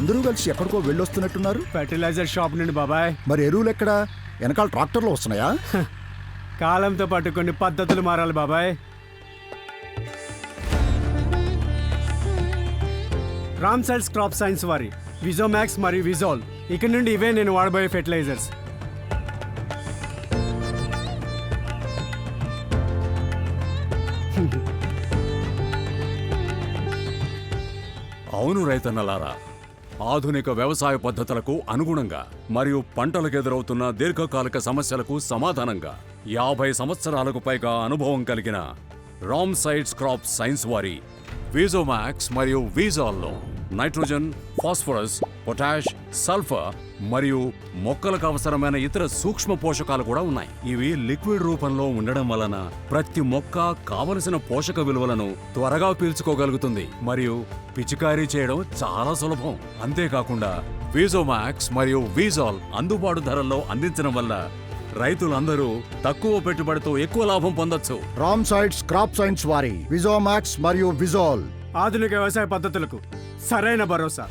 అందరూ కలిసి ఎక్కడికో వెళ్ళొస్తున్నట్టున్నారు. ఫెర్టిలైజర్ షాప్ నుండి బాబాయ్. మరి ఎరువులు ఎక్కడా? వెనకాల ట్రాక్టర్లు వస్తున్నాయా? కాలంతో పాటు కొన్ని పద్ధతులు మారాలి బాబాయ్. రామ్ సైడ్స్ క్రాప్ సైన్స్ వారి విజోమాక్స్ మరియు విజోల్ ఇక నుండి ఇవే నేను వాడబోయే ఫెర్టిలైజర్స్. అవును రైతన్నలారా ఆధునిక వ్యవసాయ పద్ధతులకు అనుగుణంగా మరియు పంటలకు ఎదురవుతున్న దీర్ఘకాలిక సమస్యలకు సమాధానంగా యాభై సంవత్సరాలకు పైగా అనుభవం కలిగిన రామ్ సైడ్స్ క్రాప్ సైన్స్ వారి వీజోమాక్స్ మరియు వీజాల్లో నైట్రోజన్ ఫాస్ఫరస్ పొటాష్ సల్ఫర్ మరియు మొక్కలకు అవసరమైన ఇతర సూక్ష్మ పోషకాలు కూడా ఉన్నాయి. ఇవి లిక్విడ్ రూపంలో ఉండడం వలన ప్రతి మొక్క కావలసిన పోషక విలువలను త్వరగా పీల్చుకోగలుగుతుంది మరియు పిచికారీ చేయడం చాలా సులభం. అంతేకాకుండా వీజోమాక్స్ మరియు వీజాల్ అందుబాటు ధరల్లో అందించడం వల్ల రైతులందరూ తక్కువ పెట్టుబడితో ఎక్కువ లాభం పొందొచ్చు. రామ్ సైడ్స్ క్రాప్ సైన్స్ వారి విజోమాక్స్ మరియు విజోల్ ఆధునిక వ్యవసాయ పద్ధతులకు సరైన భరోసా.